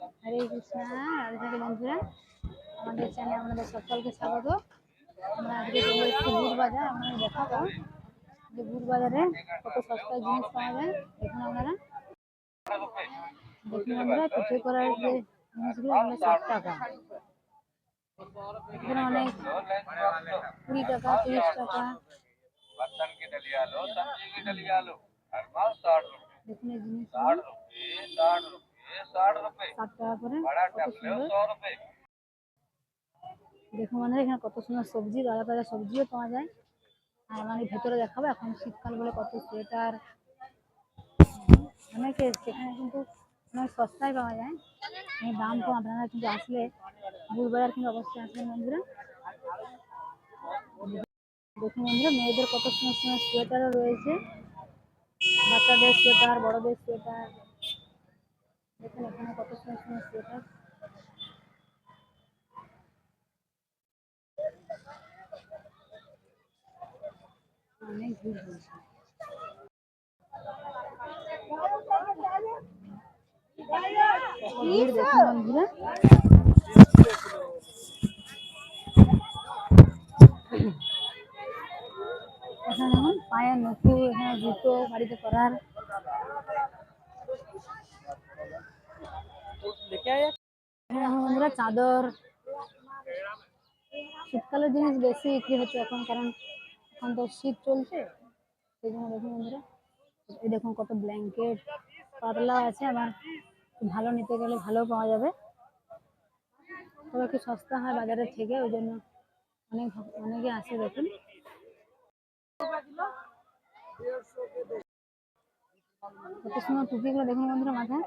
হরে কৃষ্ণা রাধে রাধে বন্ধুরা আমাদের চ্যানেলে আপনাদের সকলকে স্বাগত আমরা আজকে চলে এসেছি বুট বাজার আপনাদের দেখাবো যে বুট বাজারে কত সস্তায় জিনিস পাওয়া যায় দেখুন আপনারা দেখুন আমরা পিঠে করার যে জিনিসগুলো এগুলো ষাট টাকা এখানে অনেক কুড়ি টাকা তিরিশ টাকা দেখুন এই জিনিস ষাট কত সুন্দর। দেখো মানে এখানে কত সুন্দর সবজি, তাজা তাজা সবজিও পাওয়া যায়। আর মানে ভেতরে দেখাবো, এখন শীতকাল বলে কত সোয়েটার। মানে অনেকে সেখানে কিন্তু অনেক সস্তায় পাওয়া যায়। এই দাম তো আপনারা কিন্তু আসলে বুধবার কিন্তু অবশ্যই আসবেন মন্দিরে দেখুন বন্ধুরা, মেয়েদের কত সুন্দর সুন্দর সোয়েটারও রয়েছে। বাচ্চাদের সোয়েটার, বড়দের সোয়েটার। দেখুন এখানে কত সুন্দর সুন্দর সোয়েটার অনেক ভিড় হয়েছে। এখানে দেখুন পায়ের নথু এখানে জুতো, বাড়িতে করার এখানে দেখুন বন্ধুরা চাদর। শীতকালের জিনিস বেশি বিক্রি হচ্ছে এখন, কারণ এখন তো শীত চলছে। সেই জন্য দেখুন বন্ধুরা, এই দেখুন কত ব্ল্যাঙ্কেট পাতলা আছে, আবার ভালো নিতে গেলে ভালো পাওয়া যাবে। তবে একটু সস্তা হয় বাজারের থেকে, ওই জন্য অনেক অনেকে আসে দেখুন। কত সুন্দর টুপিগুলো দেখুন বন্ধুরা মাথায়।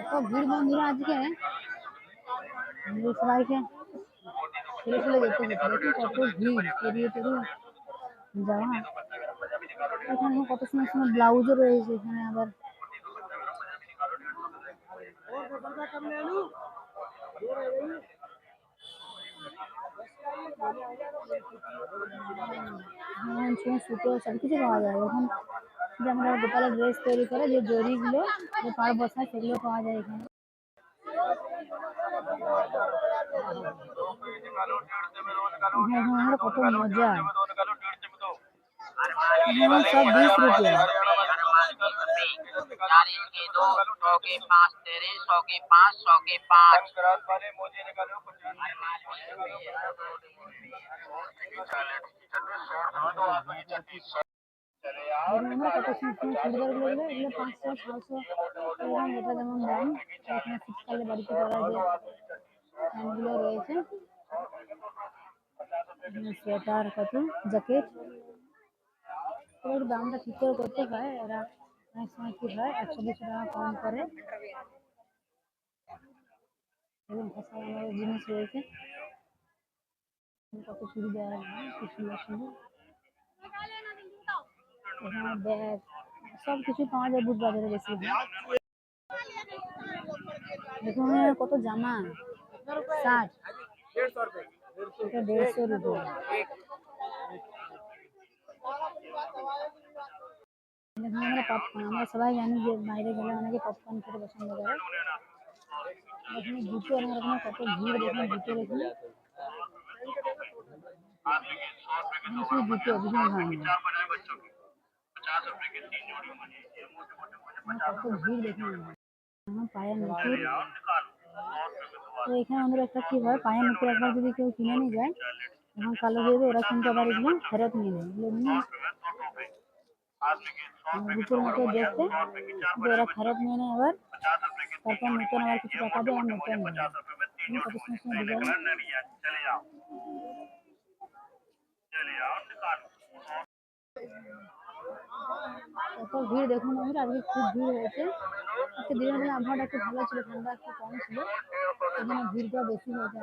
এত ভিড় বন্ধুরা আজকে আমাদের সবাইকে ফেলে ফেলে যেতে হচ্ছে দেখুন কত ভিড় পেরিয়ে পেরিয়ে যাওয়া এখানে কত সুন্দর সুন্দর ব্লাউজও রয়েছে এখানে আবার হ্যাঁ ছুঁচ সুতো সব কিছু পাওয়া যায় এখন যে আমরা গোপালের ড্রেস তৈরি করে যে জরিগুলো যে পাড় বসায় সেগুলো পাওয়া যায় এখানে হ্যাঁ হ্যাঁ কত মজা এখানে সব বিশ রুপিয়া नारियल के दो सौ के पाँच तेरे सौ के पाँच सौ के पाँच পাঁচশো ছশো গ্রাম এটা যেমন দাম শীতকালে বাড়িতে করা যে রয়েছে। সোয়েটার কত জ্যাকেট। ওর দামটা ঠিক করে করতে হয় এরা অনেক সময় কি হয় একশো দুশো টাকা কম করে। এবং জিনিস রয়েছে। কত চুড়ি দেওয়া খুব সুন্দর সুন্দর। এখানে ব্যাগ সব কিছু পাওয়া যায় বুধ বাজারে বেশি দেখুন কত জামা? শার্ট এটা দেড়শো দেখুন আমরা পপকর্ন আমরা সবাই জানি যে বাইরে গেলে অনেকে পপকর্ন খেতে পছন্দ করে। এখানে জুতো অনেক রকমের কত ভিড় দেখুন জুতো দেখুন। জুতো বিভিন্ন ধরনের ভিড় তো এখানে আমাদের একটা কি হয়? পায়ের নুপুর একবার যদি কেউ কিনে নিয়ে যায় এখন কালো হয়ে যাবে ওরা কিন্তু আবার এগুলো ফেরত নিয়ে নেয়। ওরা ফেরত নিয়ে নেয় আবার। তারপর কিছু টাকা দেয় কত ভিড় দেখুন বন্ধুরা আজকে খুব ভিড় হয়েছে আজকে দিনের বেলা আবহাওয়াটা একটু ভালো ছিল ঠান্ডা একটু কম ছিল এই জন্য ভিড়টা বেশি হয়েছে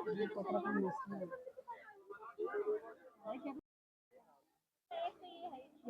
আজকে কত রকম মিষ্টি মেশিন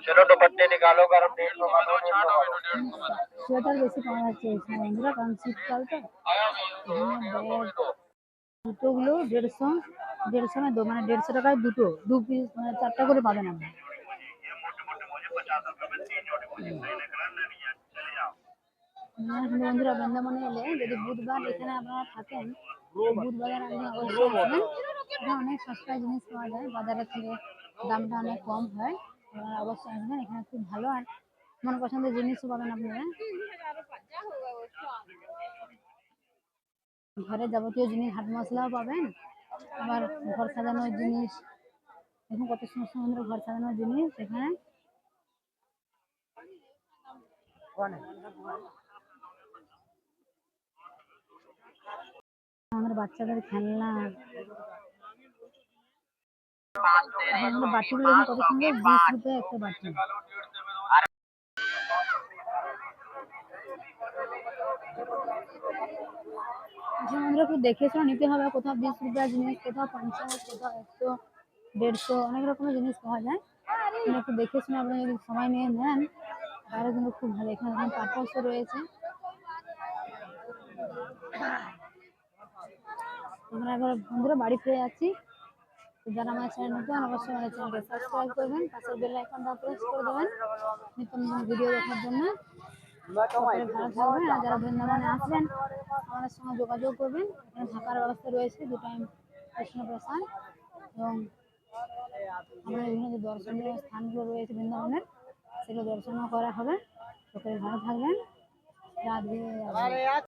चलो दुपट्टे गरम निकालो डेढ़ सौ का दो डेढ़ सौ का दो एक चेक कलर डिजाइन निकालो डेढ़ सौ पे दो चलो दुपट्टे निकालो गरम डेढ़ सौ का दो डेढ़ सौ का दो সোয়েটার বেশি পাওয়া যাচ্ছে এই সময় বন্ধুরা কারণ শীতকাল তো এখানে ব্যাগ জুতোগুলো দেড়শো দেড়শো না দু মানে দেড়শো টাকায় দুটো দু পিস মানে চারটা করে পাবেন আপনি হ্যাঁ, কিন্তু বন্ধুরা বৃন্দাবনে এলে যদি বুধবার এখানে আপনারা থাকেন বুধবার আপনি অবশ্যই আসবেন এখানে অনেক সস্তায় জিনিস পাওয়া যায় বাজারের থেকে দামটা অনেক কম হয় এবার অবশ্যই আসবেন এখানে খুব ভালো আর মন পছন্দের জিনিসও পাবেন আপনারা। ঘরে যাবতীয় জিনিস হাট মশলাও পাবেন, আবার ঘর সাজানোর জিনিস। এখন কত সুন্দর সুন্দর ঘর সাজানোর জিনিস এখানে। আমাদের বাচ্চাদের খেলনা বাটিগুলো কত সুন্দর একটা বাটি আমরা একটু দেখে শুনে নিতে হবে কোথাও বিশ রুপিয়ার জিনিস কোথাও পঞ্চাশ কোথাও একশো দেড়শো অনেক রকমের জিনিস পাওয়া যায় একটু দেখে শুনে আপনি যদি সময় নিয়ে নেন তাহলে কিন্তু খুব ভালো এখানে পাপসও রয়েছে আমরা এবার বন্ধুরা বাড়ি ফিরে যাচ্ছি। যারা আমার চ্যানেল নতুন অবশ্যই আমাদের চ্যানেলকে সাবস্ক্রাইব করবেন, পাশের বেল আইকনটা প্রেস করে দেবেন। নিত্য নতুন ভিডিও দেখার জন্য। থাকবেন যারা বৃন্দাবনে আসবেন আমাদের সঙ্গে যোগাযোগ করবেন। এখানে থাকার ব্যবস্থা রয়েছে দু টাইম কৃষ্ণ প্রসাদ এবং আমাদের বিভিন্ন যে দর্শনীয় স্থানগুলো রয়েছে বৃন্দাবনের, সেগুলো দর্শনও করা হবে। সকলে ভালো থাকবেন। রাধে।